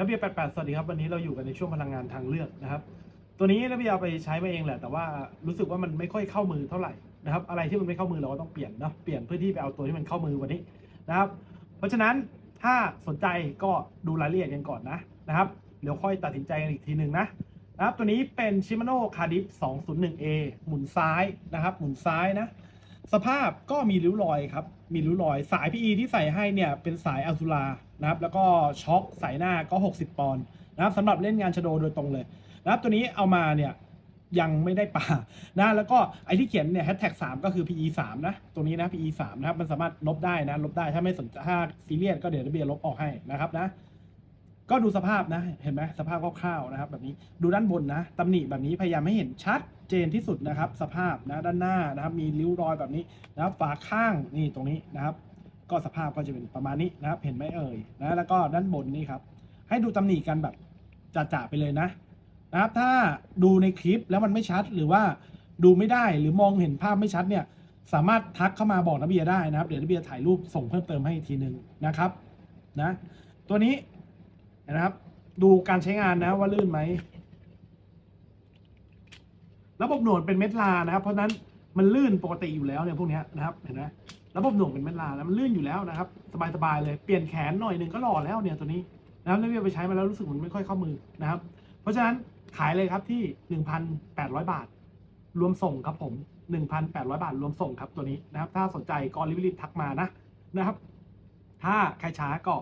ระเบียบ88 สวัสดีครับ วันนี้เราอยู่กันในช่วงพลังงานทางเลือกนะครับ ตัวนี้ระเบียบเอาไปใช้มาเองแหละ แต่ว่ารู้สึกว่ามันไม่ค่อยเข้ามือเท่าไหร่นะครับ อะไรที่มันไม่เข้ามือเราก็ต้องเปลี่ยนเนาะ เปลี่ยนเพื่อที่ไปเอาตัวที่มันเข้ามือวันนี้นะครับ เพราะฉะนั้นถ้าสนใจก็ดูรายละเอียดกันก่อนนะนะครับ เดี๋ยวค่อยตัดสินใจกันอีกทีหนึ่งนะนะครับ ตัวนี้เป็น Shimano Cardiff 201A หมุนซ้ายนะครับ หมุนซ้ายนะ สภาพก็มีริ้วรอยครับ มีริ้วรอย สาย PE ที่ใส่ให้เนี่ยเป็นสายอัลซูลานะครับ แล้วก็ช็อคใส่หน้าก็ 60 ปอนด์นะครับสำหรับเล่นงานชโดโดยตรงเลยนะครับ ตัวนี้เอามาเนี่ยยังไม่ได้ป่านะแล้วก็ไอที่เขียนเนี่ยแฮชแท็กสก็คือ PE 3นะตัวนี้นะ PE 3นะครับมันสามารถลบได้นะลบได้ถ้าไม่สนใจถ้าซีเรียสก็เดี๋ยวระเบียร์ลบออกให้นะครับนะ ก็ดูสภาพนะ เห็นไหมสภาพคร่าวๆนะครับ แบบนี้ดูด้านบนนะตำหนิแบบนี้พยายามให้เห็นชัดเจนที่สุดนะครับ สภาพนะด้านหน้านะครับ มีริ้วรอยแบบนี้นะครับ ฝาข้างนี่ตรงนี้นะครับ ก็สภาพก็จะเป็นประมาณนี้นะครับ เห็นไหมเอ่ยนะแล้วก็ด้านบนนี่ครับ ให้ดูตำหนิกันแบบจ่าๆไปเลยนะนะครับ ถ้าดูในคลิปแล้วมันไม่ชัดหรือว่าดูไม่ได้หรือมองเห็นภาพไม่ชัดเนี่ย สามารถทักเข้ามาบอกนักเบียได้นะครับ เดี๋ยวนักเบียถ่ายรูปส่งเพิ่มเติมให้อีกทีหนึ่งนะครับนะ ตัวนี้ นะครับ ดูการใช้งานนะว่าลื่นไหมระบบหนวงเป็นเม็ดลานะครับ เพราะนั้นมันลื่นปกติอยู่แล้วเนี่ยพวกนี้นะครับเห็นไหมระบบหนวงเป็นเม็ดลาแล้วมันลื่นอยู่แล้วนะครับสบายๆเลยเปลี่ยนแขนหน่อยหนึ่งก็หล่อแล้วเนี่ยตัวนี้นะครับนักเรียนไปใช้มาแล้วรู้สึกมันไม่ค่อยเข้ามือนะครับ เพราะฉะนั้นขายเลยครับที่หนึ่งพันแปดร้อยบาท รวมส่งครับผมหนึ่งพันแปดร้อยบาท รวมส่งครับตัวนี้นะครับ ถ้าสนใจก็รีบๆทักมานะนะครับ ถ้าใครช้าก็